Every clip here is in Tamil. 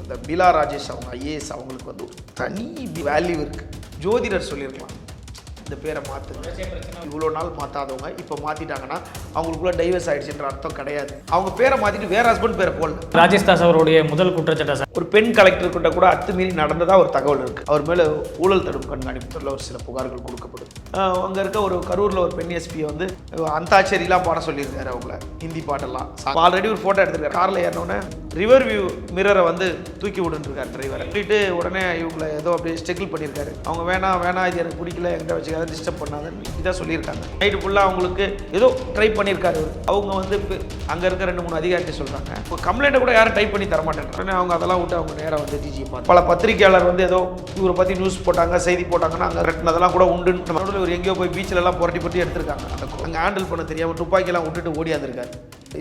அந்த பிலா ராஜேஷ் அவங்க ஐஏஎஸ் அவங்களுக்கு வந்து ஒரு தனி வேல்யூ இருக்குது ஜோதிடர் சொல்லியிருக்கலாம். இந்த பேரை மாற்றுங்க இவ்வளோ நாள் மாற்றாதவங்க இப்போ மாற்றிட்டாங்கன்னா அவங்களுக்குள்ள டைவர்ஸ் ஆயிடுச்சுன்ற அர்த்தம் கிடையாது. அவங்க பேரை மாற்றிட்டு வேற ஹஸ்பண்ட் பேரை போடல. ராஜேஷ் தாஸ் அவருடைய முதல் குற்றச்சாட்டா சார். ஒரு பெண் கலெக்டர் கிட்ட கூட அத்துமீறி நடந்ததா ஒரு தகவல் இருக்கு. அவர் மேல ஊழல் தடுப்பு கண்காணிப்புல ஒரு சில புகார்கள் கொடுக்கப்படும். ஆஹ் அங்க இருக்க ஒரு கரூர்ல ஒரு பெண் எஸ்பி வந்து அந்தாச்சேரிலாம் பாட சொல்லியிருக்காரு அவங்கள. ஹிந்தி பாட்டெல்லாம். ஆல்ரெடி ஒரு போட்டோ எடுத்திருக்காரு. கார்ல ஏறினோடனே ரிவர் வியூ மிரரை வந்து தூக்கி விடுன்றிருக்காரு டிரைவர் சொல்லிட்டு உடனே இவங்களை ஏதோ அப்படியே ஸ்டெக்கிள் பண்ணியிருக்காரு. அவங்க வேணாம் வேணாம் இது எனக்கு பிடிக்கல என்கிட்ட வச்சுக்காத டிஸ்டர்ப் பண்ணாதன்னு இதாக சொல்லியிருக்காங்க. நைட்டு ஃபுல்லாக அவங்களுக்கு ஏதோ ட்ரை பண்ணியிருக்காரு. அவங்க வந்து இப்ப அங்க இருக்க ரெண்டு மூணு அதிகாரிட்ட சொல்றாங்க. இப்போ கம்ப்ளைண்ட்டை கூட யாரும் டைப் பண்ணி தர மாட்டேங்கிறாங்க அவங்க அதெல்லாம் விட்டு அவங்க நேரா வந்து டிஜி பல பத்திரிகையாளர் வந்து ஏதோ இவரை பத்தி நியூஸ் போட்டாங்க செய்தி போட்டாங்கன்னா அங்க ரெட்டினதெல்லாம் கூட உண்டுன்னு நம்ம நடுவுல இவர் எங்கேயோ போய் பீச்சில் எல்லாம் புரட்டி புரட்டி எடுத்திருக்காங்க. அந்த அங்க ஹேண்டில் பண்ண தெரியாம துப்பாக்கியெல்லாம் விட்டுட்டு ஓடியாந்துருக்காரு.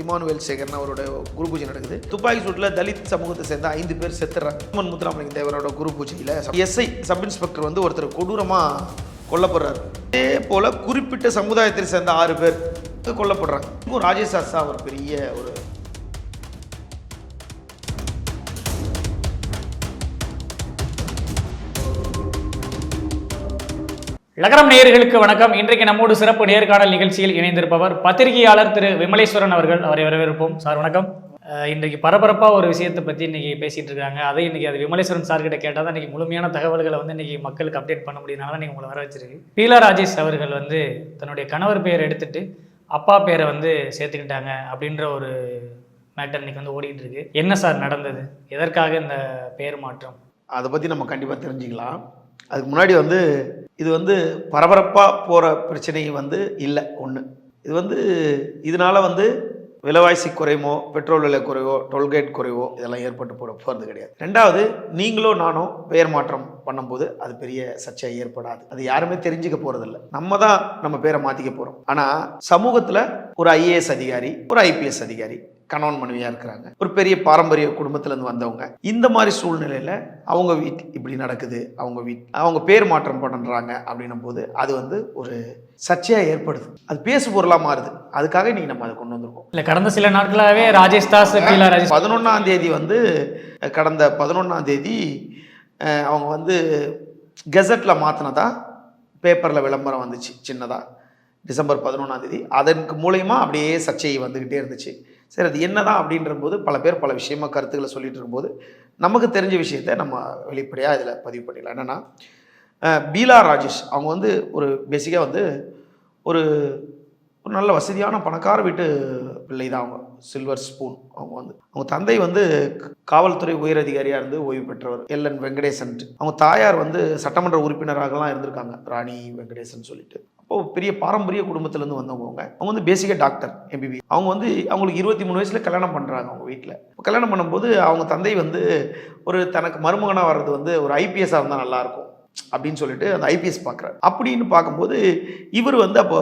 இமானுவேல் சேகர்னு அவரோட குரு பூஜை நடக்குது. துப்பாக்கி சூட்டில் தலித் சமூகத்தை சேர்ந்த ஐந்து பேர் செத்துறாங்க. சுமன் முத்துராமலிங்க தேவரோட குரு பூஜையில் எஸ்ஐ சப் இன்ஸ்பெக்டர் வந்து ஒருத்தர் கொடூரமாக கொல்லப்படுறாரு. அதே போல குறிப்பிட்ட சமுதாயத்தை சேர்ந்த ஆறு பேர் கொல்லப்படுறாங்க. ராஜேஷ் சாஸ்தா ஒரு பெரிய ஒரு லகரம் நேயர்களுக்கு வணக்கம். இன்றைக்கு நம்மோடு சிறப்பு நேர்காணல் நிகழ்ச்சியில் இணைந்திருப்பவர் பத்திரிகையாளர் திரு விமலேஸ்வரன் அவர்கள். அவரை வரவேற்போம். சார் வணக்கம். இன்றைக்கு பரபரப்பாக ஒரு விஷயத்தை பற்றி இன்றைக்கி பேசிகிட்டு இருக்காங்க. அதை இன்றைக்கி அது விமலேஸ்வரன் சார்கிட்ட கேட்டால் தான் இன்றைக்கி முழுமையான தகவல்களை வந்து இன்றைக்கி மக்களுக்கு அப்டேட் பண்ண முடியுதுனால தான் நீங்கள் உங்களை வர வச்சிருக்கு. பீலா ராஜேஷ் அவர்கள் வந்து தன்னுடைய கணவர் பெயரை எடுத்துட்டு அப்பா பேரை வந்து சேர்த்துக்கிட்டாங்க அப்படின்ற ஒரு மேட்டர் இன்னைக்கு வந்து ஓடிட்டு இருக்கு. என்ன சார் நடந்தது? எதற்காக இந்த பெயர் மாற்றம்? அதை பற்றி நம்ம கண்டிப்பாக தெரிஞ்சுக்கலாம். அதுக்கு முன்னாடி வந்து இது வந்து பரபரப்பாக போகிற பிரச்சனை வந்து இல்லை ஒன்று இது வந்து இதனால் வந்து விலைவாசி குறையுமோ பெட்ரோல் விலை குறைவோ டோல்கேட் குறைவோ இதெல்லாம் ஏற்பட்டு போட போகிறது கிடையாது. ரெண்டாவது நீங்களோ நானோ பெயர் மாற்றம் பண்ணும்போது அது பெரிய சர்ச்சை ஏற்படாது. அது யாருமே தெரிஞ்சுக்க போகிறதில்ல நம்ம தான் நம்ம பேரை மாற்றிக்க போகிறோம் ஆனால் சமூகத்தில் ஒரு ஐஏஎஸ் அதிகாரி ஒரு ஐபிஎஸ் அதிகாரி கணவன் மனைவியாக இருக்கிறாங்க. ஒரு பெரிய பாரம்பரிய குடும்பத்திலேருந்து வந்தவங்க. இந்த மாதிரி சூழ்நிலையில் அவங்க வீட் இப்படி நடக்குது அவங்க வீட் அவங்க பேர் மாற்றம் பண்ணுறாங்க அப்படின்னும் போது அது வந்து ஒரு சர்ச்சையாக ஏற்படுது. அது பேசு பொருளாக மாறுது. அதுக்காக நீங்கள் நம்ம அதை கொண்டு வந்திருக்கோம். இல்லை கடந்த சில நாட்களாகவே ராஜேஷ் தாஸ் பதினொன்றாம் தேதி வந்து கடந்த பதினொன்றாம் தேதி அவங்க வந்து கெசட்டில் மாற்றினதா பேப்பரில் விளம்பரம் வந்துச்சு சின்னதாக டிசம்பர் பதினொன்றாம் தேதி. அதற்கு மூலயமா அப்படியே சர்ச்சை வந்துக்கிட்டே இருந்துச்சு. சரி அது என்னதான் அப்படின்ற போது பல பேர் பல விஷயமா கருத்துக்களை சொல்லிட்டு இருக்கும்போது நமக்கு தெரிஞ்ச விஷயத்தை நம்ம வெளிப்படையாக இதில் பதிவு பண்ணிடலாம். என்னென்னா பீலா ராஜேஷ் அவங்க வந்து ஒரு பேசிக்காக வந்து ஒரு ஒரு நல்ல வசதியான பணக்கார வீட்டு பிள்ளை தான் அவங்க. சில்வர் ஸ்பூன் அவங்க வந்து. அவங்க தந்தை வந்து காவல்துறை உயர் அதிகாரியாக இருந்து ஓய்வு பெற்றவர். எல். என். வெங்கடேசன். அவங்க தாயார் வந்து சட்டமன்ற உறுப்பினராகலாம் இருந்திருக்காங்க. ராணி வெங்கடேசன் சொல்லிட்டு. இப்போ பெரிய பாரம்பரிய குடும்பத்துலேருந்து வந்தவங்க. அவங்க அவங்க வந்து பேசிக்காக டாக்டர் எம்பிபி அவங்க வந்து அவங்களுக்கு இருபத்தி மூணு வயசில் கல்யாணம் பண்ணுறாங்க அவங்க வீட்டில் கல்யாணம் பண்ணும்போது அவங்க தந்தை வந்து ஒரு தனக்கு மருமகனாக வர்றது வந்து ஒரு ஐபிஎஸ்ஸாக இருந்தால் நல்லாயிருக்கும் அப்படின்னு சொல்லிட்டு அந்த ஐபிஎஸ் பார்க்குறாரு. அப்படின்னு பார்க்கும்போது இவர் வந்து அப்போ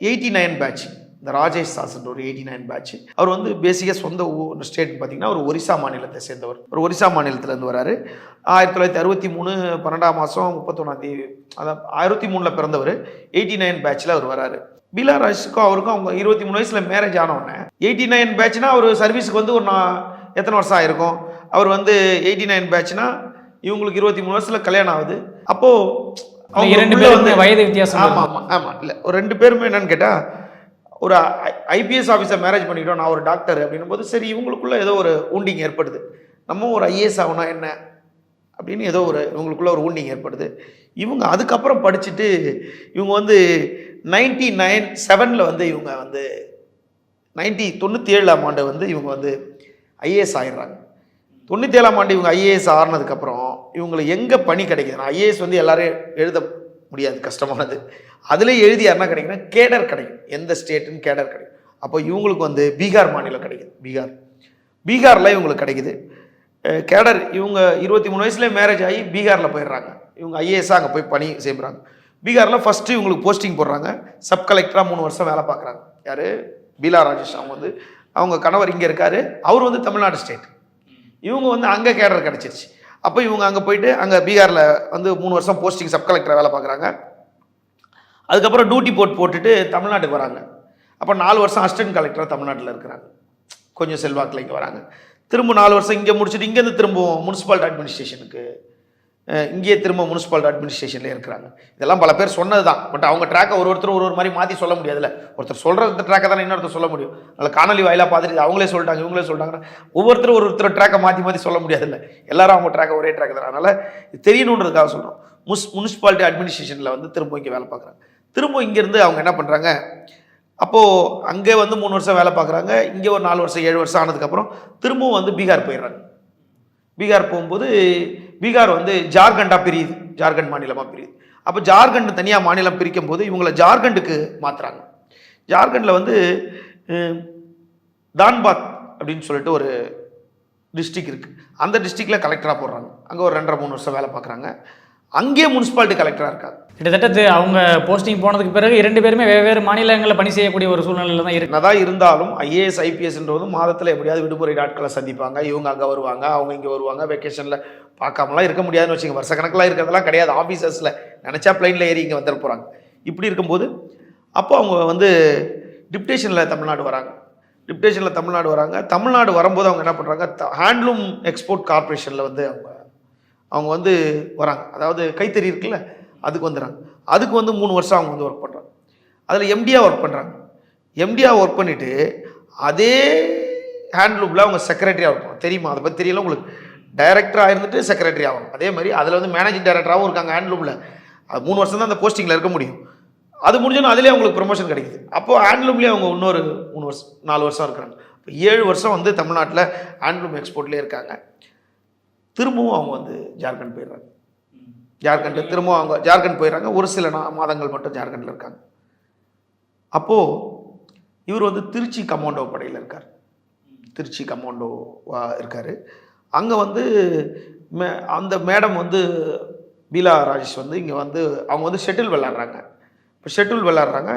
எயிட்டி நைன் பேட்ச் இந்த ராஜேஷ் சாஸ்ன்ற ஒரு எயிட்டி நைன் பேட்ச் அவர் வந்து பேசிக்காக சொந்த ஸ்டேட் பார்த்தீங்கன்னா ஒரு ஒரிசா மாநிலத்தை சேர்ந்தவர். ஒரு ஒரிசா மாநிலத்திலேருந்து வராரு. ஆயிரத்தி தொள்ளாயிரத்தி அறுபத்தி மூணு பன்னெண்டாம் மாதம் முப்பத்தொன்னாம் தேதி அதான் ஆயிரத்தி மூணில் பிறந்தவர். எயிட்டி நைன் பேட்சில் அவர் வராரு. பீலா ராஜேஷுக்கும் அவருக்கும் அவங்க இருபத்தி மூணு வயசில் மேரேஜ் ஆனவுடனே எயிட்டி நைன் பேட்ச்னா அவர் சர்வீஸுக்கு வந்து ஒரு நான் எத்தனை வருஷம் ஆயிருக்கும்? அவர் வந்து எயிட்டி நைன் பேட்ச்னா இவங்களுக்கு இருபத்தி மூணு வருஷத்துல கல்யாணம் ஆகுது. அப்போ அவங்க உள்ள பேரும் வந்து- வயது வித்தியாசம் ஆமா ஆமா ஆமா. இல்ல ஒரு ரெண்டு பேருமே என்னன்னு கேட்டா ஒரு ஐபிஎஸ் ஆஃபீஸர் மேரேஜ் பண்ணிக்கிட்டோம் நான் ஒரு டாக்டர் அப்படின்னும் போது சரி இவங்களுக்குள்ள ஏதோ ஒரு ஊண்டிங் ஏற்படுது. நம்ம ஒரு ஐஏஎஸ் ஆகணும்னா என்ன? அப்படின்னு ஏதோ ஒரு இவங்களுக்குள்ள ஒரு ஊண்டிங் ஏற்படுது. இவங்க அதுக்கப்புறம் படிச்சுட்டு இவங்க வந்து நைன்டி நைன் செவனில் வந்து இவங்க வந்து நைன்டி தொண்ணூற்றி ஏழாம் ஆண்டு வந்து இவங்க வந்து ஐஏஎஸ் ஆயிடுறாங்க. தொண்ணூற்றி ஏழாம் ஆண்டு இவங்க ஐஏஎஸ் ஆறுனதுக்கப்புறம் இவங்களுக்கு எங்கே பணி கிடைக்குதுன்னா ஐஏஎஸ் வந்து எல்லோரும் எழுத முடியாது கஷ்டமானது. அதில் எழுதி யாருன்னா கிடைக்குன்னா கேடர் கிடைக்கும். எந்த ஸ்டேட்டுன்னு கேடர் கிடைக்கும். அப்போ இவங்களுக்கு வந்து பீகார் மாநிலம் கிடைக்குது பீகார். பீகாரில் இவங்களுக்கு கிடைக்குது. கேடர் இவங்க இருபத்தி மூணு வயசுலேயே மேரேஜ் ஆகி பீகாரில் போயிடுறாங்க. இவங்க ஐஏஎஸ்ஸாக அங்கே போய் பணி செய்கிறாங்க பீகாரில் ஃபஸ்ட்டு இவங்களுக்கு போஸ்டிங் போடுறாங்க. சப் கலெக்டராக மூணு வருஷம் வேலை பார்க்குறாங்க. யார்? பீலா ராஜேஷ். அவங்க வந்து அவங்க கணவர் இங்கே இருக்கார். அவர் வந்து தமிழ்நாடு ஸ்டேட் இவங்க வந்து அங்கே கேடர் கிடச்சிருச்சு. அப்போ இவங்க அங்கே போயிட்டு அங்கே பீகாரில் வந்து மூணு வருஷம் போஸ்டிங் சப் கலெக்டராக வேலை பார்க்குறாங்க. அதுக்கப்புறம் டியூட்டி போட் போட்டுட்டு தமிழ்நாட்டுக்கு வராங்க. அப்போ நாலு வருஷம் அசிஸ்டன்ட் கலெக்டராக தமிழ்நாட்டில் இருக்கிறாங்க. கொஞ்சம் செல்வாக்கில் இங்கே வராங்க. திரும்ப நாலு வருஷம் இங்கே முடிச்சுட்டு இங்கேருந்து திரும்பவும் முனிசிபாலிட்டி அட்மினிஸ்ட்ரேஷனுக்கு இங்கேயே திரும்ப முனிசிபாலிட்டி அட்மினிஸ்ட்ரேஷனில் இருக்கிறாங்க. இதெல்லாம் பல பேர் சொன்னது தான் பட் அவங்க ட்ராக்கை ஒரு ஒருத்தர் ஒரு ஒரு மாதிரி மாற்றி சொல்ல முடியாதுல்ல. ஒருத்தர் சொல்கிற இந்த ட்ராக்கை தானே இன்னொருத்தர் சொல்ல முடியும். அதில் காணொலி வாயிலாக பார்த்துட்டு அவங்களே சொல்லிட்டாங்க இவங்களே சொல்லிட்டாங்க ஒவ்வொருத்தரும் ஒரு ஒருத்தர் ட்ராக்கை மாற்றி மாற்றி சொல்ல முடியாதுல்ல. எல்லாரும் அவங்க ட்ராக்கை ஒரே ட்ராக் தான். அதனால் இது தெரியணுன்றதுக்காக சொல்கிறோம் முஸ் முனிசிபாலிட்டி அட்மினிஸ்ட்ரேஷனில் வந்து திரும்ப இங்கே வேலை பார்க்குறாங்க. திரும்ப இங்கேருந்து அவங்க என்ன பண்ணுறாங்க அப்போது அங்கே வந்து மூணு வருஷம் வேலை பார்க்குறாங்க. இங்கே ஒரு நாலு வருஷம் ஏழு வருஷம் ஆனதுக்கப்புறம் திரும்பவும் வந்து பீகார் போயிடுறாங்க. பீகார் போகும்போது பீகார் வந்து ஜார்க்கண்டாக பிரியுது ஜார்க்கண்ட் மாநிலமாக பிரியுது. அப்போ ஜார்க்கண்ட் தனியாக மாநிலம் பிரிக்கும் போது இவங்களை ஜார்க்கண்டுக்கு மாற்றுறாங்க ஜார்க்கண்டில் வந்து தான்பாத் அப்படின்னு சொல்லிட்டு ஒரு டிஸ்ட்ரிக் இருக்குது அந்த டிஸ்ட்ரிக்டில் கலெக்டராக போடுறாங்க. அங்கே ஒரு ரெண்டரை மூணு வருஷம் வேலை பார்க்குறாங்க. அங்கேயே முனிசிபாலிட்டி கலெக்டராக இருக்காங்க கிட்டத்தட்ட அவங்க போஸ்டிங் போனதுக்கு பிறகு இரண்டு பேருமே வெவ்வேறு மாநிலங்களில் பணி செய்யக்கூடிய ஒரு சூழ்நிலையில் தான் இருக்கு. இருந்தாலும் ஐஏஎஸ் ஐபிஎஸ்ன்றது மாதத்தில் எப்படியாவது விடுமுறை நாட்களை சந்திப்பாங்க. இவங்க அங்கே வருவாங்க அவங்க இங்கே வருவாங்க வெக்கேஷனில் பார்க்காமலாம் இருக்க முடியாதுன்னு வச்சுங்க வருஷக்கணக்கில் இருக்கிறதெல்லாம் கிடையாது. ஆஃபீஸர்ஸில் நினச்சா பிளைனில் ஏறி இங்கே வந்துட போகிறாங்க இப்படி இருக்கும்போது அப்போ அவங்க வந்து டிப்டேஷனில் தமிழ்நாடு வராங்க. டிப்டேஷனில் தமிழ்நாடு வராங்க. தமிழ்நாடு வரும்போது அவங்க என்ன பண்ணுறாங்க ஹேண்ட்லூம் எக்ஸ்போர்ட் கார்ப்பரேஷனில் வந்து அவங்க அவங்க வந்து வராங்க. அதாவது கைத்தறி இருக்குல்ல அதுக்கு வந்துடுறாங்க அதுக்கு வந்து மூணு வருஷம் அவங்க வந்து ஒர்க் பண்ணுறாங்க அதில் எம்டியாக ஒர்க் பண்ணுறாங்க எம்டியாக ஒர்க் பண்ணிவிட்டு அதே ஹேண்ட்லூமில் அவங்க செக்ரட்டரியாக ஒர்க் தெரியுமா? அதை பற்றி தெரியல உங்களுக்கு? டைரக்டராக இருந்துட்டு செக்ரட்டரி ஆகணும். அதே மாதிரி அதில் வந்து மேனேஜிங் டைரக்டராகவும் இருக்காங்க ஹேண்ட்லூமில் அது மூணு வருஷம் தான் அந்த போஸ்டிங்கில் இருக்க முடியும். அது முடிஞ்சோன்னா அதிலே அவங்களுக்கு ப்ரொமோஷன் கிடைக்குது. அப்போது ஹேண்ட்லூம்லேயே அவங்க இன்னொரு மூணு வருஷம் நாலு வருஷம் இருக்கிறாங்க. இப்போ ஏழு வருஷம் வந்து தமிழ்நாட்டில் ஹேண்ட்லூம் எக்ஸ்போர்ட்லேயே இருக்காங்க. திரும்பவும் அவங்க வந்து ஜார்க்கண்ட் போயிடுறாங்க. ஜார்க்கண்ட் திரும்பவும் அவங்க ஜார்க்கண்ட் போயிடுறாங்க. ஒரு சில மாதங்கள் மட்டும் ஜார்க்கண்டில் இருக்காங்க. அப்போது இவர் வந்து திருச்சி கமாண்டோ படையில் இருக்கார். திருச்சி கமாண்டோவா இருக்கார். அங்கே வந்து மே அந்த மேடம் வந்து பீலா ராஜேஷ் வந்து இங்கே வந்து அவங்க வந்து ஷெட்டில் விளாட்றாங்க. இப்போ ஷெட்டில் விளாட்றாங்க.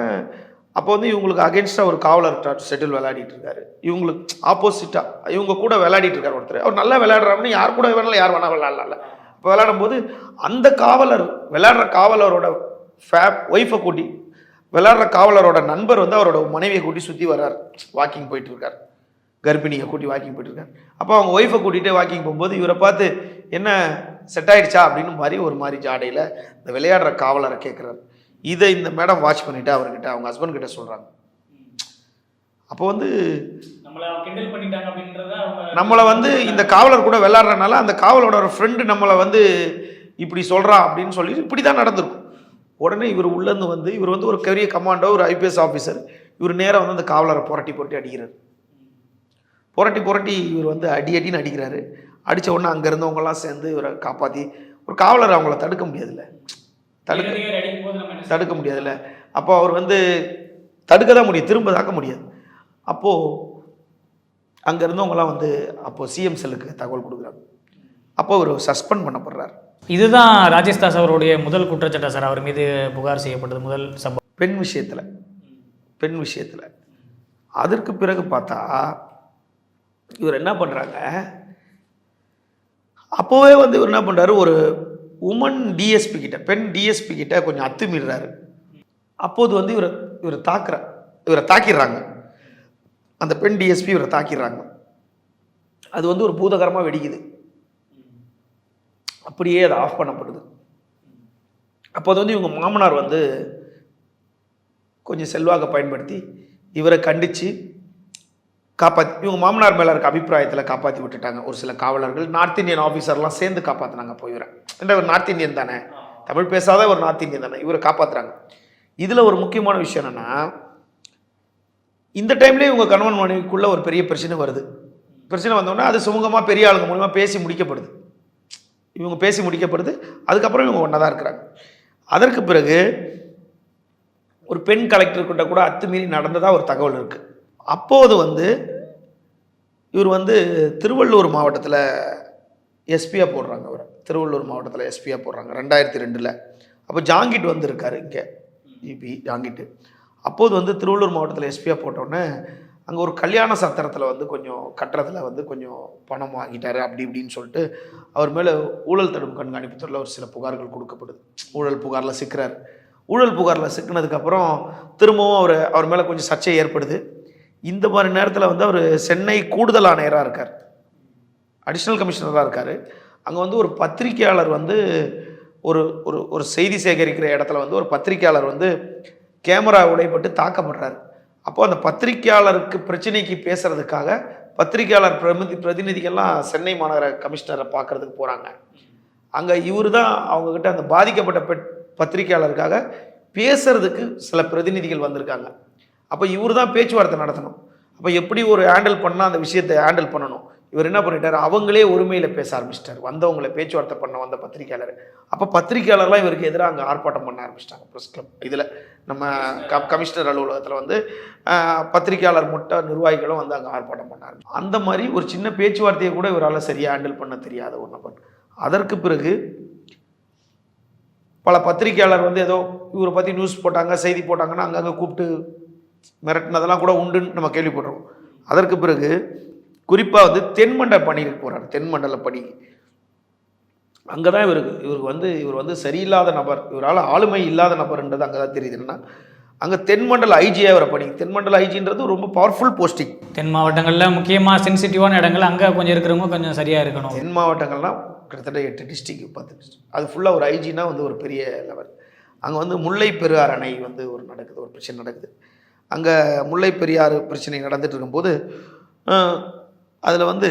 அப்போ வந்து இவங்களுக்கு அகேன்ஸ்டாக ஒரு காவலர் செட்டில் விளையாடிட்டு இருக்காரு. இவங்களுக்கு ஆப்போசிட்டாக இவங்க கூட விளையாடிட்டு இருக்காரு ஒருத்தர். அவர் நல்லா விளையாடுறாருன்னு யார் கூட வேணாலும் யார் வேணால் விளையாடல இப்போ விளையாடும்போது அந்த காவலர் விளையாடுற காவலரோட ஃபேப் ஒய்ஃபை கூட்டி விளையாடுற காவலரோட நண்பர் வந்து அவரோட மனைவியை கூட்டி சுற்றி வர்றார். வாக்கிங் போயிட்டு இருக்கார். கர்ப்பிணியை கூட்டி வாக்கிங் போயிட்டு இருக்கார். அப்போ அவங்க ஒய்ஃபை கூட்டிகிட்டே வாக்கிங் போகும்போது இவரை பார்த்து என்ன செட் ஆயிடுச்சா? அப்படின்னு மாதிரி ஒரு மாதிரி ஜாடையில் இந்த விளையாடுற காவலரை கேட்குறாரு இதை இந்த மேடம் வாட்ச் பண்ணிட்டு அவர்கிட்ட அவங்க ஹஸ்பண்ட் கிட்ட சொல்கிறாங்க அப்போ வந்து நம்மளை வந்து இந்த காவலர் கூட விளையாடுறனால அந்த காவலரோட ஃப்ரெண்டு நம்மளை வந்து இப்படி சொல்கிறான் அப்படின்னு சொல்லி இப்படி தான் நடந்திருக்கும். உடனே இவர் உள்ளேருந்து வந்து இவர் வந்து ஒரு பெரிய கமாண்டோ ஒரு ஐபிஎஸ் ஆஃபீஸர் இவர் நேராக வந்து அந்த காவலரை புரட்டி புரட்டி அடிக்கிறார். புரட்டி புரட்டி இவர் வந்து அடி அடின்னு அடிக்கிறாரு. அடித்த உடனே அங்கே இருந்தவங்கலாம் சேர்ந்து இவரை காப்பாற்றி ஒரு காவலர் அவங்கள தடுக்க முடியாதுல்ல. தடுக்க தடுக்க முடியாதுல்ல. அப்போ அவர் வந்து தடுக்க தான் முடியும் திரும்ப தாக்க முடியாது. அப்போது அங்கே இருந்தவங்கலாம் வந்து அப்போது சிஎம் செல்லுக்கு தகவல் கொடுக்குறாங்க அப்போ அவர் சஸ்பெண்ட் பண்ணப்படுறார். இதுதான் ராஜேஷ் தாஸ் அவருடைய முதல் குற்றச்சாட்டா சார். அவர் மீது புகார் செய்யப்பட்டது முதல் சம்பவம். பெண் விஷயத்தில் பெண் விஷயத்தில். அதற்கு பிறகு பார்த்தா இவர் என்ன பண்ணுறாங்க அப்போவே வந்து இவர் என்ன பண்ணுறாரு ஒரு உமன் டிஎஸ்பி கிட்ட பெண் டிஎஸ்பி கிட்ட கொஞ்சம் அத்துமீறாரு. அப்போது வந்து இவரை இவரை தாக்குற இவரை தாக்கிடுறாங்க. அந்த பெண் டிஎஸ்பி இவரை தாக்கிடுறாங்க. அது வந்து ஒரு பூதகரமாக வெடிக்குது. அப்படியே அது ஆஃப் பண்ணப்படுது. அப்போது வந்து இவங்க மாமனார் வந்து கொஞ்சம் செல்வாக்கை பயன்படுத்தி இவரை கண்டித்து காப்பாற்றி இவங்க மாமனார் மேலே இருக்க அபிப்பிராயத்தில் காப்பாற்றி விட்டுட்டாங்க. ஒரு சில காவலர்கள் நார்த் இந்தியன் ஆஃபீஸர்லாம் சேர்ந்து காப்பாற்றினாங்க போயிடுறேன் இவரை என்ற ஒரு நார்த் இந்தியன் தானே? தமிழ் பேசாத ஒரு நார்த் இந்தியன் தானே? இவரை காப்பாற்றுறாங்க இதில் ஒரு முக்கியமான விஷயம் என்னென்னா இந்த டைம்லேயே இவங்க கணவன் மனைவிக்குள்ளே ஒரு பெரிய பிரச்சனை வருது. பிரச்சனை வந்தோடனே அது சுமூகமாக பெரிய ஆளுங்க மூலிமா பேசி முடிக்கப்படுது. இவங்க பேசி முடிக்கப்படுது. அதுக்கப்புறம் இவங்க ஒன்றா தான் இருக்கிறாங்க. அதற்கு பிறகு ஒரு பெண் கலெக்டர்கிட்ட கூட அத்துமீறி நடந்ததாக ஒரு தகவல் இருக்குது அப்போது வந்து இவர் வந்து திருவள்ளூர் மாவட்டத்தில் எஸ்பியாக போடுறாங்க அவர் திருவள்ளூர் மாவட்டத்தில் எஸ்பியாக போடுறாங்க. ரெண்டாயிரத்தி ரெண்டில். அப்போ ஜாங்கிட் வந்திருக்காரு இங்கே. ஜிபி ஜாங்கிட்டு. அப்போது வந்து திருவள்ளூர் மாவட்டத்தில் எஸ்பியாக போட்டோன்னே அங்கே ஒரு கல்யாண சத்திரத்தில் வந்து கொஞ்சம் கட்டுறதுல வந்து கொஞ்சம் பணம் வாங்கிட்டார். அப்படி இப்படின்னு சொல்லிட்டு அவர் மேலே ஊழல் தடுப்பு கண்காணிப்புத்துறையில் ஒரு சில புகார்கள் கொடுக்கப்படுது. ஊழல் புகாரில் சிக்கிறார். ஊழல் புகாரில் சிக்கினதுக்கப்புறம் திரும்பவும் அவர் அவர் மேலே கொஞ்சம் சர்ச்சை ஏற்படுது. இந்த மாதிரி நேரத்தில் வந்து அவர் சென்னை கூடுதல் ஆணையராக இருக்கார். அடிஷ்னல் கமிஷனராக இருக்கார். அங்கே வந்து ஒரு பத்திரிக்கையாளர் வந்து ஒரு ஒரு ஒரு செய்தி சேகரிக்கிற இடத்துல வந்து ஒரு பத்திரிக்கையாளர் வந்து கேமரா உடைப்பட்டு தாக்கப்படுறாரு. அப்போ அந்த பத்திரிக்கையாளருக்கு பிரச்சனைக்கு பேசுகிறதுக்காக பத்திரிக்கையாளர் பிரதி பிரதிநிதிகள்லாம் சென்னை மாநகர கமிஷனரை பார்க்குறதுக்கு போகிறாங்க அங்கே இவர் தான் அவங்கக்கிட்ட அந்த பாதிக்கப்பட்ட பெட் பத்திரிக்கையாளருக்காக பேசுறதுக்கு சில பிரதிநிதிகள் வந்திருக்காங்க. அப்போ இவர் தான் பேச்சுவார்த்தை நடத்தணும். அப்போ எப்படி ஒரு ஹேண்டில் பண்ணால் அந்த விஷயத்தை ஹேண்டில் பண்ணணும்? இவர் என்ன பண்ணிட்டார்? அவங்களே ஒருமையில் பேச ஆரம்பிச்சிட்டார். வந்தவங்களை பேச்சுவார்த்தை பண்ண வந்த பத்திரிக்கையாளர் அப்போ பத்திரிக்கையாளர்லாம் இவருக்கு எதிராக அங்கே ஆர்ப்பாட்டம் பண்ண ஆரம்பிச்சிட்டாங்க. ப்ரெஸ் கிளப் இதில் நம்ம க கமிஷனர் அலுவலகத்தில் வந்து பத்திரிக்கையாளர் மொட்டை நிர்வாகிகளும் வந்து அங்கே ஆர்ப்பாட்டம் பண்ணாங்க அந்த மாதிரி ஒரு சின்ன பேச்சுவார்த்தையை கூட இவரால் சரியாக ஹேண்டில் பண்ண தெரியாத ஒரு நபர். அதற்கு பிறகு பல பத்திரிக்கையாளர் வந்து ஏதோ இவரை பற்றி நியூஸ் போட்டாங்க செய்தி போட்டாங்கன்னா அங்கங்கே கூப்பிட்டு மிரட்டினதெல்லாம் கூட உண்டுன்னு நம்ம கேள்விப்படுறோம் அதற்கு பிறகு குறிப்பாக வந்து தென்மண்டல பணிக்கு போகிறார் தென்மண்டல பணி. அங்கே தான் இவருக்கு இவருக்கு வந்து இவர் வந்து சரியில்லாத நபர். இவரால் ஆளுமை இல்லாத நபர்ன்றது அங்கே தான் தெரியுது. என்னன்னா அங்கே தென்மண்டல ஐஜியாக வர பணி. தென்மண்டல ஐஜின்றது ரொம்ப பவர்ஃபுல் போஸ்டிங் தென் மாவட்டங்களில் முக்கியமாக சென்சிட்டிவான இடங்கள் அங்கே கொஞ்சம் இருக்கிறவங்க கொஞ்சம் சரியாக இருக்கணும். தென் மாவட்டங்கள்லாம் கிட்டத்தட்ட எட்டு டிஸ்ட்ரிக் பத்து டிஸ்ட்ரிக் அது ஃபுல்லாக ஒரு ஐஜினா வந்து ஒரு பெரிய லெவல் அங்கே வந்து முல்லை பெரியார் அணை வந்து ஒரு நடக்குது ஒரு பிரச்சனை நடக்குது. அங்கே முல்லை பெரியாறு பிரச்சனை நடந்துட்டு இருக்கும்போது அதில் வந்து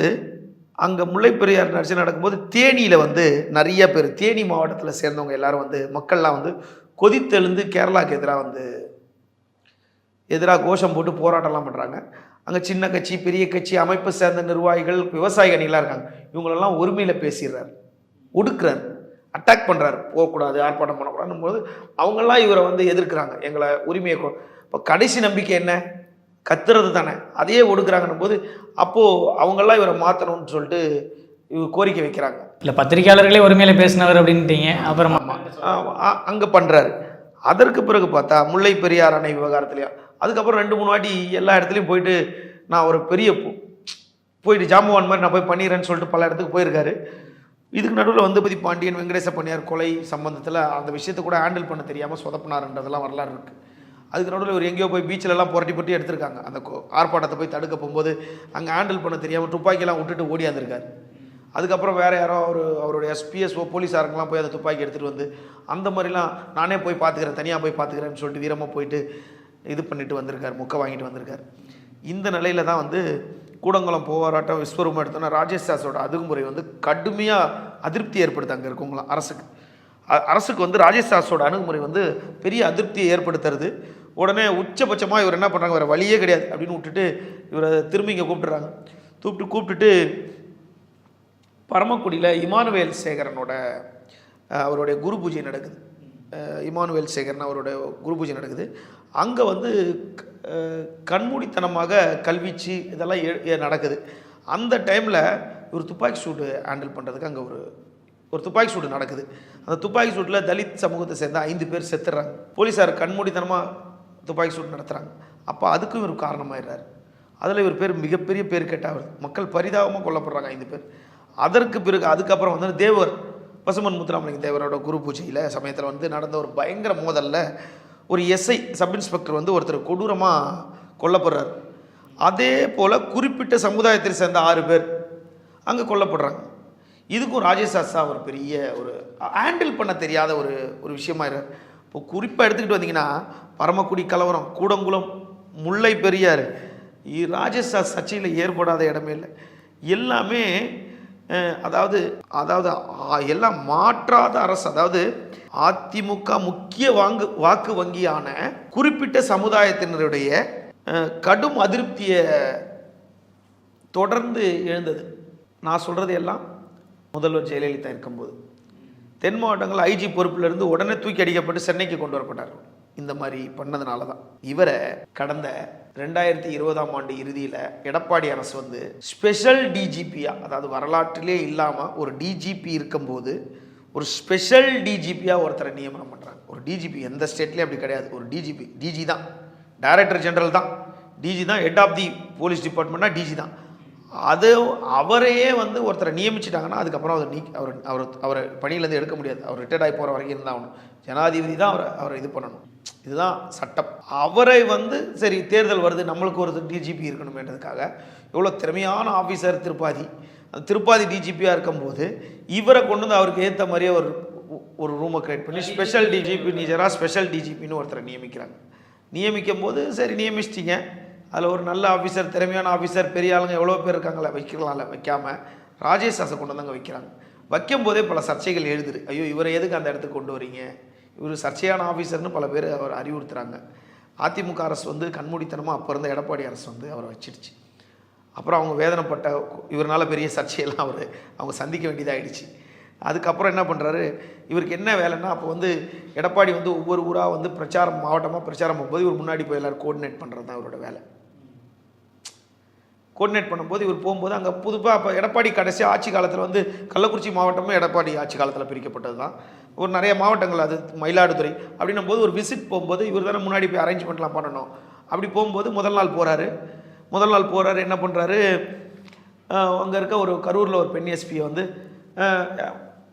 அங்கே முல்லை பெரியார் பிரச்சனை நடக்கும்போது தேனியில் வந்து நிறைய பேர் தேனி மாவட்டத்தில் சேர்ந்தவங்க எல்லாரும் வந்து மக்கள்லாம் வந்து கொதித்தெழுந்து கேரளாவுக்கு எதிராக வந்து எதிராக கோஷம் போட்டு போராட்டம்லாம் பண்ணுறாங்க அங்கே சின்ன கட்சி பெரிய கட்சி அமைப்பை சேர்ந்த நிர்வாகிகள் விவசாய அணிகளாக இருக்காங்க. இவங்களெல்லாம் ஒருமையில் பேசிடுறாரு. ஒடுக்குறார். அட்டாக் பண்ணுறாரு போகக்கூடாது ஆர்ப்பாட்டம் பண்ணக்கூடாதுன்னு போது அவங்கெல்லாம் இவரை வந்து எதிர்க்கிறாங்க. எங்களை உரிமையை இப்போ கடைசி நம்பிக்கை என்ன? கத்துறது தானே. அதையே ஒடுக்குறாங்கன்னும் போது அப்போது அவங்கெல்லாம் இவரை மாற்றணும்னு சொல்லிட்டு கோரிக்கை வைக்கிறாங்க. இல்லை பத்திரிக்கையாளர்களே ஒருமையில பேசினவர் அப்படின்ட்டீங்க. அப்புறம் அங்கே பண்ணுறாரு அதற்கு பிறகு பார்த்தா முல்லை பெரியார் அணை விவகாரத்துலையா? அதுக்கப்புறம் ரெண்டு மூணு வாட்டி எல்லா இடத்துலையும் போயிட்டு நான் ஒரு பெரிய போ- போயிட்டு ஜாம்பவான் மாதிரி நான் போய் பண்ணிடுறேன்னு சொல்லிட்டு பல இடத்துக்கு போயிருக்காரு. இதுக்கு நடுவில் வந்தபதி பாண்டியன் வெங்கடேச பண்ணியார் கொலை சம்பந்தத்தில் அந்த விஷயத்தை கூட ஹேண்டில் பண்ண தெரியாமல் சொதப்பினார்ன்றதெல்லாம் வரலாறு இருக்குது அதுக்கு நடுவில் ஒரு எங்கேயோ போய் பீச்சிலலாம் புரட்டி புரட்டி எடுத்திருக்காங்க. அந்த ஆர்ப்பாட்டத்தை போய் தடுக்க போகும்போது அங்கே ஹேண்டில் பண்ண தெரியாமல் துப்பாக்கியெல்லாம் விட்டுட்டு ஓடியாந்துருக்காரு அதுக்கப்புறம் வேறு யாரோ அவர் அவருடைய எஸ்பிஎஸ்ஓ போலீஸாருங்கெல்லாம் போய் அந்த துப்பாக்கி எடுத்துகிட்டு வந்து அந்த மாதிரிலாம் நானே போய் பார்த்துக்கிறேன் தனியாக போய் பார்த்துக்கிறேன்னு சொல்லிட்டு வீரமாக போயிட்டு இது பண்ணிட்டு வந்திருக்கார் முக்கை வாங்கிட்டு வந்திருக்கார். இந்த நிலையில தான் வந்து கூடங்குளம் போராட்டம் விஸ்வரூபம் எடுத்தோன்னா ராஜேஷ் தாஸோட அணுகுமுறை வந்து கடுமையாக அதிருப்தி ஏற்படுத்த அங்கே இருக்கவங்களாம் அரசுக்கு. அரசுக்கு வந்து ராஜேஷ் தாஸோட அணுகுமுறை வந்து பெரிய அதிருப்தியை ஏற்படுத்துறது. உடனே உச்சபட்சமாக இவர் என்ன பண்ணுறாங்க வேறு வழியே கிடையாது அப்படின்னு விட்டுட்டு இவரை திரும்பி இங்கே கூப்பிட்டுறாங்க. கூப்பிட்டு கூப்பிட்டுட்டு பரமக்குடியில் இமானுவேல் சேகரனோட அவருடைய குரு பூஜை நடக்குது. இமானுவேல் சேகரன் அவருடைய குரு பூஜை நடக்குது. அங்கே வந்து கண்மூடித்தனமாக கல்வீச்சு இதெல்லாம் நடக்குது. அந்த டைமில் ஒரு துப்பாக்கி சூடு ஹேண்டில் பண்ணுறதுக்கு அங்கே ஒரு ஒரு துப்பாக்கி சூடு நடக்குது. அந்த துப்பாக்கி சூட்டில் தலித் சமூகத்தை சேர்ந்த ஐந்து பேர் செத்துடுறாங்க போலீஸார் கண்மூடித்தனமாக துப்பாக்கி சூடு நடத்துகிறாங்க அப்போ அதுக்கும் இவர் காரணமாயிடுறாரு. அதில் இவர் பேர் மிகப்பெரிய பேர் கேட்டார் மக்கள் பரிதாபமாக கொல்லப்படுறாங்க ஐந்து பேர். அதற்கு பிறகு அதுக்கப்புறம் வந்து தேவர் பசுமன் முத்துராமலிங்க தேவரோட குரு பூஜையில் சமயத்தில் வந்து நடந்த ஒரு பயங்கர மோதலில் ஒரு எஸ்ஐ சப் இன்ஸ்பெக்டர் வந்து ஒருத்தர் கொடூரமாக கொல்லப்படுறார். அதே போல் குறிப்பிட்ட சமுதாயத்தை சேர்ந்த ஆறு பேர் அங்கே கொல்லப்படுறாங்க. இதுக்கும் ராஜேஷ் சாஸ்தா ஒரு பெரிய ஒரு ஹேண்டில் பண்ண தெரியாத ஒரு ஒரு விஷயமாயிரு இப்போ குறிப்பாக எடுத்துக்கிட்டு வந்தீங்கன்னா பரமக்குடி கலவரம் கூடங்குளம் முல்லை பெரியார் இ- ராஜேஷ் சர்ச்சையில் ஏற்படாத இடமே இல்லை. எல்லாமே அதாவது அதாவது எல்லாம் மாற்றாத அரசு. அதாவது அதிமுக முக்கிய வாங்கு வாக்கு வங்கியான குறிப்பிட்ட சமுதாயத்தினருடைய கடும் அதிருப்தியை தொடர்ந்து எழுந்தது. நான் சொல்கிறது எல்லாம் முதல்வர் ஜெயலலிதா இருக்கும்போது. தென் மாவட்டங்கள் ஐஜி பொறுப்பிலிருந்து உடனே தூக்கி அடிக்கப்பட்டு சென்னைக்கு கொண்டு வரப்பட்டார். இந்த மாதிரி பண்ணதுனால தான் இவரை கடந்த ரெண்டாயிரத்தி இருபதாம் ஆண்டு இறுதியில் எடப்பாடி அரசு வந்து ஸ்பெஷல் டிஜிபியா அதாவது வரலாற்றிலே இல்லாமல் ஒரு டிஜிபி இருக்கும்போது ஒரு ஸ்பெஷல் டிஜிபியாக ஒருத்தரை நியமனம் பண்ணுறாங்க ஒரு டிஜிபி எந்த ஸ்டேட்லேயும் அப்படி கிடையாது. ஒரு டிஜிபி டிஜி தான். டைரக்டர் ஜெனரல் தான். டிஜி தான் ஹெட் ஆஃப் தி போலீஸ் டிபார்ட்மெண்ட்னா டிஜி தான். அது அவரையே வந்து ஒருத்தரை நியமிச்சிட்டாங்கன்னா அதுக்கப்புறம் அவர் நீ அவர் அவர் அவரை பணியிலேருந்து எடுக்க முடியாது. அவர் ரிட்டையர்ட் ஆகி போகிற வரைக்கும் இருந்தால் ஆகணும் ஜனாதிபதி தான் அவரை அவரை இது பண்ணணும். இதுதான் சட்டம். அவரை வந்து சரி தேர்தல் வருது நம்மளுக்கு ஒரு டிஜிபி இருக்கணுமேன்றதுக்காக இவ்வளோ திறமையான ஆஃபீஸர் திருப்பாதி. அந்த திருப்பாதி டிஜிபியாக இருக்கும்போது இவரை கொண்டு வந்து அவருக்கு ஏற்ற மாதிரியே ஒரு ஒரு ரூமை கிரியேட் பண்ணி ஸ்பெஷல் டிஜிபி நிஜராக ஸ்பெஷல் டிஜிபின்னு ஒருத்தரை நியமிக்கிறாங்க. நியமிக்கும் போது சரி நியமிச்சிட்டிங்க. அதில் ஒரு நல்ல ஆஃபீஸர் திறமையான ஆஃபீஸர் பெரிய ஆளுங்க எவ்வளோ பேர் இருக்காங்களே வைக்கலாம்ல வைக்காமல் ராஜேஷ் தாஸை கொண்டு வந்தாங்க வைக்கிறாங்க. வைக்கும் போதே பல சர்ச்சைகள் எழுதுரு ஐயோ இவரை எதுக்கு அந்த இடத்துக்கு கொண்டு வரீங்க? இவர் சர்ச்சையான ஆஃபீஸர்னு பல பேர் அவர் அறிவுறுத்துகிறாங்க அதிமுக அரசு வந்து கண்மூடித்தனமாக அப்போ இருந்த எடப்பாடி அரசு வந்து அவரை வச்சிடுச்சு. அப்புறம் அவங்க வேதனைப்பட்ட இவரால் பெரிய சர்ச்சையெல்லாம் அவர் அவங்க சந்திக்க வேண்டியதாகிடுச்சு அதுக்கப்புறம் என்ன பண்ணுறாரு இவருக்கு என்ன வேலைன்னா அப்போ வந்து எடப்பாடி வந்து ஒவ்வொரு ஊராக வந்து பிரச்சாரம் மாவட்டமாக பிரச்சாரம் போகும்போது இவர் முன்னாடி போய் எல்லாரும் கோஆர்டினேட் பண்ணுறது தான் அவரோட வேலை. கோஆர்டினேட் பண்ணும்போது இவர் போகும்போது அங்கே புதுப்பாக அப்போ எடப்பாடி கடைசி ஆட்சி காலத்தில் வந்து கள்ளக்குறிச்சி மாவட்டமும் எடப்பாடி ஆட்சி காலத்தில் பிரிக்கப்பட்டது தான் ஒரு நிறைய மாவட்டங்கள் அது மயிலாடுதுறை அப்படின்னும் போது ஒரு விசிட் போகும்போது இவர் தானே முன்னாடி போய் அரேஞ்ச்மெண்ட்லாம் பண்ணணும். அப்படி போகும்போது முதல் நாள் போகிறாரு முதல் நாள் போகிறாரு என்ன பண்ணுறாரு அங்கே இருக்க ஒரு கரூரில் ஒரு பெண் எஸ்பியை வந்து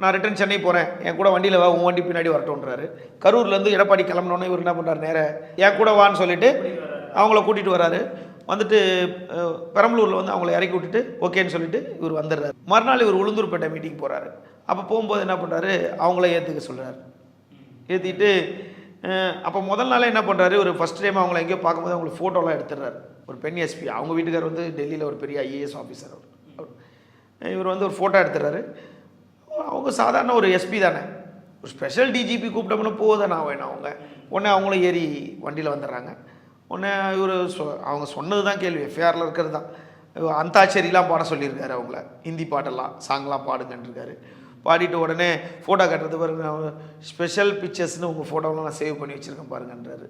நான் ரிட்டர்ன் சென்னை போகிறேன் என் கூட வண்டியில் வா உன் வண்டி பின்னாடி வரட்டோன்றாரு கரூர்லேருந்து எடப்பாடி கிளம்பினோன்னே இவர் என்ன பண்ணுறாரு நேர என் கூட வான்னு சொல்லிட்டு அவங்கள கூட்டிகிட்டு வராரு. வந்துட்டு பெரம்பலூரில் வந்து அவங்கள இறக்கி விட்டுட்டு ஓகேன்னு சொல்லிட்டு இவர் வந்துடுறாரு. மறுநாள் இவர் உளுந்தூர்பேட்டை மீட்டிங் போகிறாரு அப்போ போகும்போது என்ன பண்ணுறாரு அவங்கள ஏற்றுக்க சொல்கிறாரு ஏற்றிட்டு அப்போ முதல் நாளே என்ன பண்ணுறாரு ஒரு ஃபஸ்ட் டைம் அவங்கள எங்கேயோ பார்க்கும்போது அவங்களுக்கு ஃபோட்டோலாம் எடுத்துடுறாரு. ஒரு பெண் எஸ்பி அவங்க வீட்டுக்கார் வந்து டெல்லியில் ஒரு பெரிய ஐஏஎஸ் ஆஃபீஸர் அவர். அவர் இவர் வந்து ஒரு ஃபோட்டோ எடுத்துடுறாரு. அவங்க சாதாரண ஒரு எஸ்பி தானே. ஒரு ஸ்பெஷல் டிஜிபி கூப்பிட்டோம்னா போதானே வேணும் அவங்க. உடனே அவங்களும் ஏறி வண்டியில் வந்துடுறாங்க. உடனே இவர் சொ அவங்க சொன்னது தான் கேள்வி எஃப்ஐஆரில் இருக்கிறது தான் அந்தாச்சேரிலாம் பாட சொல்லியிருக்காரு அவங்கள. ஹிந்தி பாட்டெல்லாம் சாங்லாம் பாடுங்கன்றிருக்காரு. பாடிட்டு உடனே ஃபோட்டோ கட்டுறது பாருங்க ஸ்பெஷல் பிக்சர்ஸ்னு உங்கள் ஃபோட்டோலாம் நான் சேவ் பண்ணி வச்சுருக்கேன் பாருங்கன்றாரு.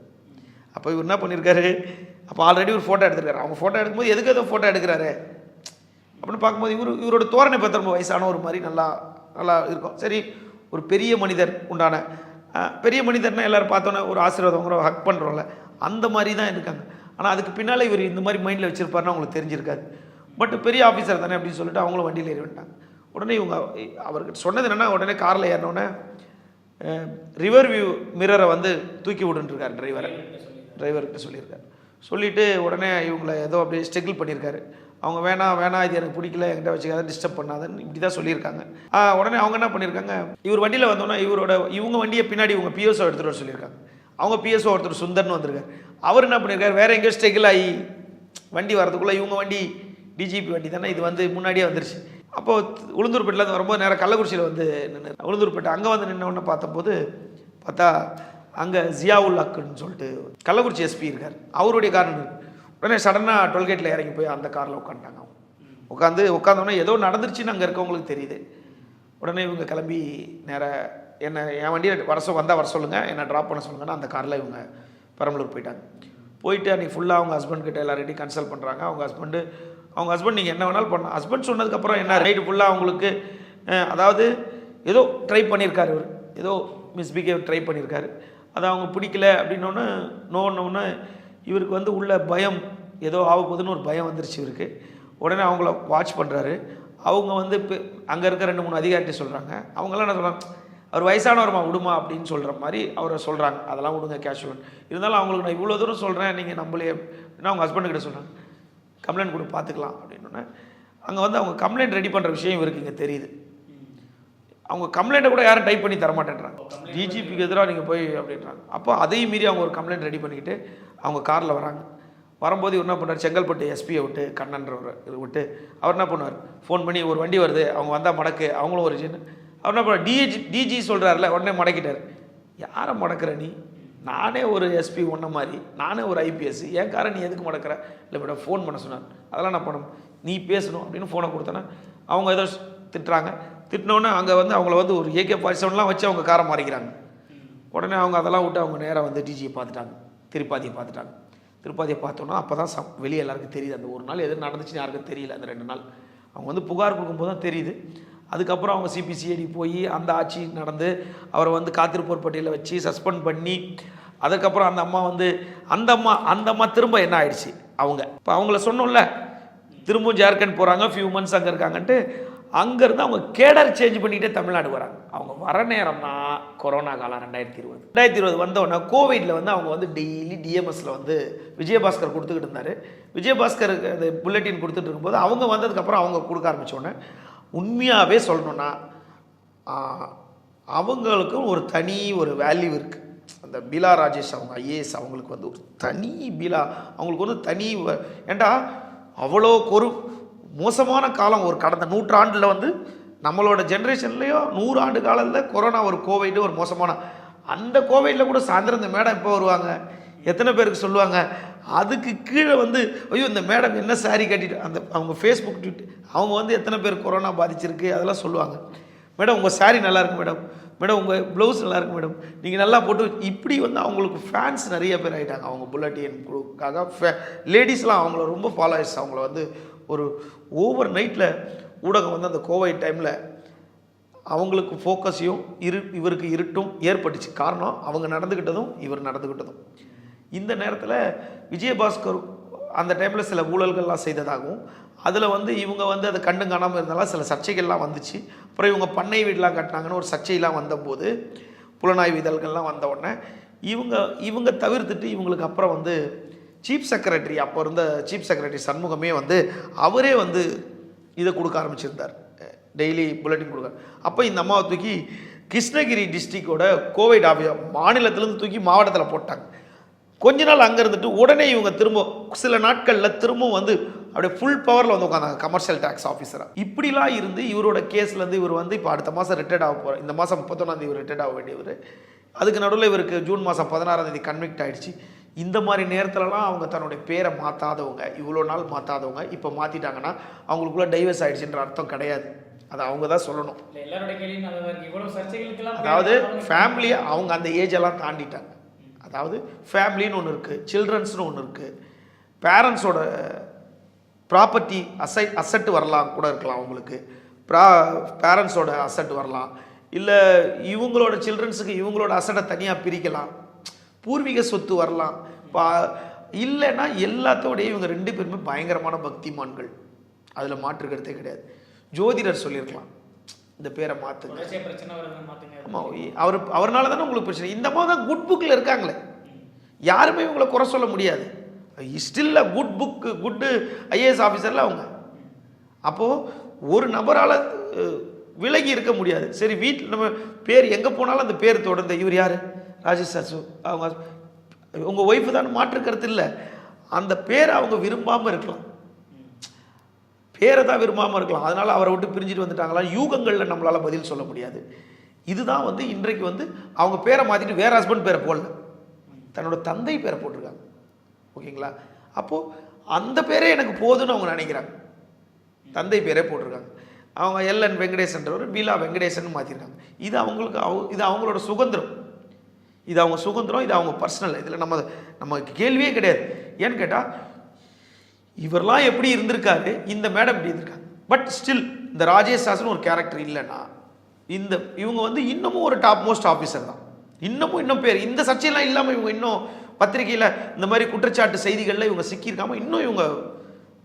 அப்போ இவர் என்ன பண்ணியிருக்காரு அப்போ ஆல்ரெடி ஒரு ஃபோட்டோ எடுத்திருக்காரு. அவங்க ஃபோட்டோ எடுக்கும்போது எதுக்கு எதுவும் ஃபோட்டோ எடுக்கிறாரு? அப்படின்னு பார்க்கும்போது இவர் இவரோட தோரணை பார்த்து ரொம்ப வயசான ஒரு மாதிரி நல்லா நல்லா இருக்கும். சரி ஒரு பெரிய மனிதர் உண்டான பெரிய மனிதர்னா எல்லாரும் பார்த்தோன்னே ஒரு ஆசீர்வாதம் கூட ஹக் பண்ணுறோம்ல அந்த மாதிரி தான் இருக்காங்க. ஆனால் அதுக்கு பின்னால் இவர் இந்த மாதிரி மைண்டில் வச்சுருப்பாருன்னு அவங்களுக்கு தெரிஞ்சிருக்காது. பட் பெரிய ஆஃபீஸர் தானே அப்படின்னு சொல்லிட்டு அவங்களும் வண்டியில் ஏறி வந்துட்டாங்க. உடனே இவங்க அவர்கிட்ட சொன்னது என்னென்னா உடனே காரில் ஏறினோடனே ரிவர் வியூ மிரரை வந்து தூக்கி விடுன்றிருக்காரு டிரைவரை டிரைவர்கிட்ட சொல்லியிருக்காரு. சொல்லிவிட்டு உடனே இவங்கள ஏதோ அப்படியே ஸ்ட்ரகிள் பண்ணியிருக்காரு. அவங்க வேணாம் வேணாம் இது எனக்கு பிடிக்கல என்கிட்ட வச்சுக்காத டிஸ்டர்ப் பண்ணாதன்னு இப்படி தான் சொல்லியிருக்காங்க உடனே அவங்க என்ன பண்ணியிருக்காங்க இவர் வண்டியில் வந்தோன்னா இவரோட இவங்க வண்டியை பின்னாடி இவங்க பிஎஸ்ஓ எடுத்துகிட்டு வர சொல்லியிருக்காங்க. அவங்க பிஎஸ்ஓ ஒருத்தர் சுந்தர்னு வந்திருக்காரு. அவர் என்ன பண்ணியிருக்காரு வேற எங்கேயோ ஸ்ட்ரகிள் ஆகி வண்டி வரதுக்குள்ளே இவங்க வண்டி டிஜிபி வண்டி தானே இது வந்து முன்னாடியே வந்துருச்சு. அப்போது உளுந்தூர்பேட்டில் வரும்போது நேராக கள்ளக்குறிச்சியில் வந்து நின்று உளுந்தூர்பேட்டை அங்கே வந்து நின்ன பார்த்தபோது பார்த்தா அங்கே ஜியாவுல் அக்குன்னு சொல்லிட்டு கள்ளக்குறிச்சி எஸ்பி இருக்கார். அவருடைய கார் உடனே சடனாக டோல்கேட்டில் இறங்கி போய் அந்த காரில் உட்காந்துட்டாங்க அவங்க. உட்காந்து உட்காந்தோடனே ஏதோ நடந்துருச்சுன்னு அங்கே இருக்கவங்களுக்கு தெரியுது. உடனே இவங்க கிளம்பி நேராக என்னை என் வண்டியில் வர சொல் வந்தால் வர சொல்லுங்கள் என்னை ட்ராப் பண்ண சொல்லுங்கன்னா அந்த காரில் இவங்க பெரம்பலூர் போயிட்டாங்க. போயிட்டு அன்றைக்கி ஃபுல்லாக அவங்க ஹஸ்பண்ட் கிட்ட எல்லார்ட்டையும் கன்சல்ட் பண்ணுறாங்க அவங்க ஹஸ்பண்டு அவங்க ஹஸ்பண்ட் நீங்கள் என்ன வேணாலும் பண்ணலாம். ஹஸ்பண்ட் சொன்னதுக்கப்புறம் என்ன ரைடு ஃபுல்லாக அவங்களுக்கு அதாவது ஏதோ ட்ரை பண்ணியிருக்காரு இவர். ஏதோ மிஸ்பிகேவ் ட்ரை பண்ணியிருக்காரு அதை அவங்க பிடிக்கல அப்படின்னோன்னு நோன்னொன்னே இவருக்கு வந்து உள்ள பயம் ஏதோ ஆக போகுதுன்னு ஒரு பயம் வந்துருச்சு இவருக்கு. உடனே அவங்கள வாட்ச் பண்ணுறாரு அவங்க வந்து இப்போ அங்கே இருக்க ரெண்டு மூணு அதிகாரிட்ட சொல்கிறாங்க அவங்களாம் என்ன சொல்கிறாங்க அவர் வயசானவர்மா விடுமா அப்படின்னு சொல்கிற மாதிரி அவரை சொல்கிறாங்க அதெல்லாம் விடுங்க கேஷுவல் இருந்தாலும் அவங்களுக்கு நான் இவ்வளோ தூரம் சொல்கிறேன் நீங்கள் நம்மளே அப்படின்னா அவங்க ஹஸ்பண்டுக்கிட்ட சொல்கிறாங்க கம்ப்ளைண்ட் கூட பார்த்துக்கலாம் அப்படின்னோடனே அங்கே வந்து அவங்க கம்ப்ளைண்ட் ரெடி பண்ணுற விஷயம் இவருக்கு இங்கே தெரியுது. அவங்க கம்ப்ளைண்ட்டை கூட யாரும் டைப் பண்ணி தரமாட்டேன்றாங்க. டிஜிபிக்கு எதிராக நீங்கள் போய் அப்படின்றாங்க. அப்போ அதையும் மீறி அவங்க ஒரு கம்ப்ளைண்ட் ரெடி பண்ணிக்கிட்டு அவங்க காரில் வராங்க. வரும்போது இவர் என்ன பண்ணார் செங்கல்பட்டு எஸ்பியை விட்டு கண்ணன்றவர் விட்டு அவர் என்ன பண்ணுவார்? ஃபோன் பண்ணி ஒரு வண்டி வருது அவங்க வந்தால் மடக்கு. அவங்களும் ஒரு சின்ன அப்படின்னா என்ன பண்ணார் டிஜி டிஜி சொல்கிறாருல உடனே மடக்கிட்டார். யாரை முடக்கிற நீ? நானே ஒரு எஸ்பி ஒன்ன மாதிரி. நானே ஒரு ஐபிஎஸ் என் காரை நீ எதுக்கு முடக்கிற? இல்லை மேடம் ஃபோன் பண்ண சொன்னார். அதெல்லாம் நான் பண்ணணும். நீ பேசணும் அப்படின்னு ஃபோனை கொடுத்தேன்னா அவங்க ஏதோ திட்டுறாங்க. திட்டினோன்னே அங்கே வந்து அவங்கள வந்து ஒரு ஏகே ஃபார்ட்டி செவன்லாம் வச்சு அவங்க காரை மாறிக்கிறாங்க. உடனே அவங்க அதெல்லாம் விட்டு அவங்க நேராக வந்து டிஜியை பார்த்துட்டாங்க. திருப்பாதியை பார்த்துட்டாங்க. திருப்பாதியை பார்த்தோன்னா அப்போ தான் சம் வெளியே எல்லாருக்கும் தெரியுது. அந்த ஒரு நாள் எது நடந்துச்சுன்னு யாருக்கும் தெரியல. அந்த ரெண்டு நாள். அவங்க வந்து புகார் கொடுக்கும்போது தான் தெரியுது. அதுக்கப்புறம் அவங்க சிபிசிஐடி போய் அந்த ஆட்சி நடந்து அவரை வந்து காத்திருப்போர் பட்டியலில் வச்சு சஸ்பெண்ட் பண்ணி அதுக்கப்புறம் அந்த அம்மா வந்து அந்த அம்மா அந்த அம்மா திரும்ப என்ன ஆயிடுச்சு? அவங்க. இப்போ அவங்கள சொன்னோம்ல திரும்பவும் ஜார்க்கண்ட் போகிறாங்க ஃபியூ மந்த்ஸ் அங்கே இருக்காங்கன்ட்டு அங்கேருந்து அவங்க கேடர் சேஞ்ச் பண்ணிக்கிட்டே தமிழ்நாடு வராங்க. அவங்க வர நேரம் தான் கொரோனா காலம் ரெண்டாயிரத்தி இருபது. ரெண்டாயிரத்தி இருபது வந்தோடனே கோவிடில் வந்து அவங்க வந்து டெய்லி டிஎம்எஸ்ல வந்து விஜயபாஸ்கர் கொடுத்துக்கிட்டு இருந்தார். விஜயபாஸ்கருக்கு அந்த புல்லட்டின் கொடுத்துட்டு இருக்கும்போது அவங்க வந்ததுக்கப்புறம் அவங்க கொடுக்க ஆரம்பித்தோடனே உண்மையாகவே சொல்லணுன்னா அவங்களுக்கும் ஒரு தனி ஒரு வேல்யூ இருக்குது அந்த பீலா ராஜேஷ் அவங்க ஐஏஎஸ் அவங்களுக்கு வந்து ஒரு தனி பீலா அவங்களுக்கு வந்து தனி ஏண்டா ஏன்டா அவ்வளோ ஒரு மோசமான காலம் ஒரு கடந்த நூற்றாண்டில் வந்து நம்மளோட ஜென்ரேஷன்லேயோ நூறு ஆண்டு காலத்தில் கொரோனா ஒரு கோவிட் ஒரு மோசமான அந்த கோவிடில் கூட சாயந்தரம் இந்த மேடம் இப்போ வருவாங்க? எத்தனை பேருக்கு சொல்லுவாங்க? அதுக்கு கீழே வந்து ஐயோ இந்த மேடம் என்ன சாரி கட்டிட்டு அந்த அவங்க ஃபேஸ்புக் ட்விட் அவங்க வந்து எத்தனை பேர் கொரோனா பாதிச்சிருக்கு அதெல்லாம் சொல்லுவாங்க. மேடம் உங்கள் சாரி நல்லாயிருக்கு மேடம். மேடம் உங்கள் ப்ளவுஸ் நல்லாயிருக்கு மேடம். நீங்கள் நல்லா போட்டு இப்படி வந்து அவங்களுக்கு ஃபேன்ஸ் நிறைய பேர் ஆகிட்டாங்க அவங்க புல்லட்டியன் குழுக்காக ஃபே லேடிஸ்லாம் அவங்கள ரொம்ப ஃபாலோயர்ஸ் அவங்கள வந்து ஒரு ஓவர் நைட்டில் ஊடகம் வந்து அந்த கோவிட் டைமில் அவங்களுக்கு ஃபோக்கஸையும் இரு இவருக்கு இருட்டும் ஏற்பட்டுச்சு. காரணம் அவங்க நடந்துக்கிட்டதும் இவர் நடந்துக்கிட்டதும் இந்த நேரத்தில் விஜயபாஸ்கர் அந்த டைமில் சில ஊழல்கள்லாம் செய்ததாகவும் அதில் வந்து இவங்க வந்து அதை கண்டு காணாமல் இருந்தாலும் சில சர்ச்சைகள்லாம் வந்துச்சு. அப்புறம் இவங்க பண்ணை வீடெலாம் கட்டினாங்கன்னு ஒரு சர்ச்சையெல்லாம் வந்தபோது புலனாய்வு இதழ்கள்லாம் வந்த உடனே இவங்க இவங்க தவிர்த்துட்டு இவங்களுக்கு அப்புறம் வந்து சீஃப் செக்ரட்டரி அப்போ இருந்த சீஃப் செக்ரட்டரி சண்முகமே வந்து அவரே வந்து இதை கொடுக்க ஆரம்பிச்சிருந்தார். டெய்லி புல்லட்டின் கொடுக்க. அப்போ இந்த அம்மாவை தூக்கி கிருஷ்ணகிரி டிஸ்ட்ரிக்டோட கோவிட் ஆஃபீஸ் மாநிலத்திலேருந்து தூக்கி மாவட்டத்தில் போட்டாங்க. கொஞ்ச நாள் அங்கே இருந்துட்டு உடனே இவங்க திரும்ப சில நாட்களில் திரும்பவும் வந்து அப்படியே ஃபுல் பவரில் வந்து உட்காந்தாங்க கமர்ஷியல் டேக்ஸ் ஆஃபீஸராக இப்படிலாம் இருந்து இவரோட கேஸ்லேருந்து இவர் வந்து இப்போ அடுத்த மாதம் ரிட்டையர்ட் ஆக போகிறார் இந்த மாதம் முப்பத்தொன்னாந்தேதி இவர் ரிட்டையர்ட் ஆக வேண்டியவர். அதுக்கு நடுவில் இவருக்கு ஜூன் மாதம் பதினாறாம் தேதி கன்விக்ட் ஆயிடுச்சு. இந்த மாதிரி நேரத்துலலாம் அவங்க தன்னுடைய பேரை மாற்றாதவங்க இவ்வளோ நாள் மாற்றாதவங்க இப்போ மாற்றிட்டாங்கன்னா அவங்களுக்குள்ள டைவர்ஸ் ஆயிடுச்சுன்ற அர்த்தம் கிடையாது. அதை அவங்க தான் சொல்லணும். அதாவது ஃபேமிலியை அவங்க அந்த ஏஜ் எல்லாம் தாண்டிட்டாங்க. அதாவது ஃபேமிலின்னு ஒன்று இருக்குது சில்ட்ரன்ஸ்னு ஒன்று இருக்குது பேரண்ட்ஸோட ப்ராப்பர்ட்டி அசை அசட்டு வரலாம் கூட இருக்கலாம் அவங்களுக்கு. ப்ரா பேரண்ட்ஸோட அசட் வரலாம். இல்லை இவங்களோட சில்ட்ரன்ஸுக்கு இவங்களோட அசட்டை தனியாக பிரிக்கலாம். பூர்வீக சொத்து வரலாம். பா இல்லைன்னா எல்லாத்தோடையும் இவங்க ரெண்டு பேருமே பயங்கரமான பக்திமான்கள். அதில் மாற்று கருத்தே கிடையாது. ஜோதிடர் சொல்லியிருக்கலாம். இந்த பேரை மாற்றுங்க ஆமாம் அவர் அவர்னால தானே உங்களுக்கு பிரச்சனை. இந்த மாதிரி தான் குட் புக்கில் இருக்காங்களே. யாருமே இவங்களை குறை சொல்ல முடியாது. Still good book good IAS ஆஃபீஸரில் அவங்க. அப்போது ஒரு நபரால் விலகி இருக்க முடியாது. சரி வீட்டில் நம்ம பேர் எங்கே போனாலும் அந்த பேர் தொடர்ந்து இவர் யார்? ராஜேஷ் சர்சு அவங்க உங்கள் ஒய்ஃபு தான் மாற்று கருத்து இல்லை. அந்த பேரை அவங்க விரும்பாமல் இருக்கலாம். பேரை தான் விரும்பாமல் இருக்கலாம். அதனால் அவரை விட்டு பிரிஞ்சுட்டு வந்துட்டாங்களா? யூகங்களில் நம்மளால் பதில் சொல்ல முடியாது. இதுதான் வந்து இன்றைக்கு வந்து அவங்க பேரை மாற்றிட்டு வேற ஹஸ்பண்ட் பேரை போடல. தன்னோட தந்தை பேரை போட்டிருக்காங்க. ஓகேங்களா? அப்போது அந்த பேரே எனக்கு போதுன்னு அவங்க நினைக்கிறாங்க. தந்தை பேரே போட்டிருக்காங்க. அவங்க எல்என் வெங்கடேசன்றவர் பீலா வெங்கடேசன் மாற்றிருக்காங்க இது அவங்களுக்கு அவ இது அவங்களோட சுதந்திரம். இது அவங்க சுதந்திரம் இது அவங்க பர்சனல் இதில் நம்ம நம்ம கேள்வியே கிடையாது. ஏன்னு கேட்டால் இவரெல்லாம் எப்படி இருந்திருக்காரு? இந்த மேடம் இப்படி இருந்திருக்காங்க. பட் ஸ்டில் இந்த ராஜேஷ் சாஸ்திரம் ஒரு கேரக்டர் இல்லைன்னா இந்த இவங்க வந்து இன்னமும் ஒரு டாப் மோஸ்ட் ஆஃபீஸர் தான். இன்னமும் இன்னும் பேர் இந்த சர்ச்சையெல்லாம் இல்லாமல் இவங்க இன்னும் பத்திரிகையில் இந்த மாதிரி குற்றச்சாட்டு செய்திகளில் இவங்க சிக்கியிருக்காமல் இன்னும் இவங்க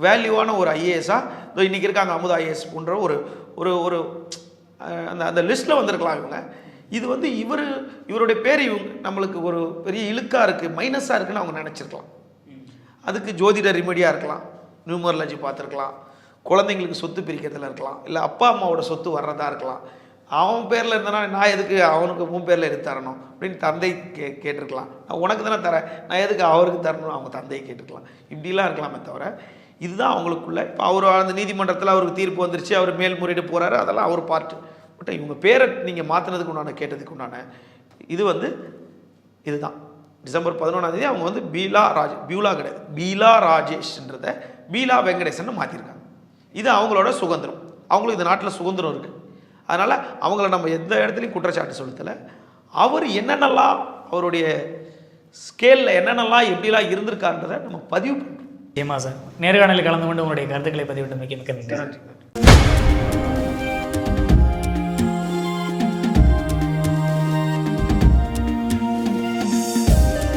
வேல்யூவான ஒரு ஐஏஎஸ்ஸாக இதோ இன்றைக்கி இருக்காங்க அமுதா ஐஏஎஸ் போன்ற ஒரு ஒரு ஒரு அந்த அந்த லிஸ்ட்டில் வந்திருக்கலாம் இவங்க. இது வந்து இவர் இவருடைய பேர் இவங்க நம்மளுக்கு ஒரு பெரிய இழுக்காக இருக்குது மைனஸாக இருக்குன்னு அவங்க நினச்சிருக்கலாம். அதுக்கு ஜோதிட ரிமெடியாக இருக்கலாம். நியூமரலஜி பார்த்துருக்கலாம். குழந்தைங்களுக்கு சொத்து பிரிக்கிறதுல இருக்கலாம். இல்லை அப்பா அம்மாவோட சொத்து வர்றதா இருக்கலாம். அவன் பேரில் இருந்தனா நான் எதுக்கு அவனுக்கு உன் பேரில் எடுத்து தரணும்? அப்படின்னு தந்தை கே கேட்டிருக்கலாம். நான் உனக்கு தானே தரேன். நான் எதுக்கு அவருக்கு தரணும் அவங்க தந்தையை கேட்டுக்கலாம் இப்படிலாம் இருக்கலாமே தவிர இதுதான் அவங்களுக்குள்ள. இப்போ அவர் அந்த நீதிமன்றத்தில் அவருக்கு தீர்ப்பு வந்துருச்சு அவர் மேல்முறையீடு போகிறாரு அதெல்லாம் அவர் பார்ட்டு பட் இவங்க பேரை நீங்கள் மாற்றினதுக்கு உண்டான கேட்டதுக்கு உண்டான இது வந்து இதுதான். டிசம்பர் பதினொன்றாம் தேதி அவங்க வந்து பீலா ராஜ் பியூலா கிடையாது பீலா ராஜேஷ்ன்றத பீலா வெங்கடேசன் மாற்றிருக்காங்க இது அவங்களோட சுதந்திரம். அவங்களுக்கு இந்த நாட்டில் சுதந்திரம் இருக்குது அதனால் அவங்கள நம்ம எந்த இடத்துலையும் குற்றச்சாட்டு செலுத்தலை. அவர் என்னென்னலாம் அவருடைய ஸ்கேலில் என்னென்னலாம் எப்படிலாம் இருந்திருக்கான்றதை நம்ம பதிவு பண்ணுறோம் ஏமா சார் நேர்காணலில் கலந்து கொண்டு உங்களுடைய கருத்துக்களை பதிவிட்டு மிக்க மிக்க நன்றி.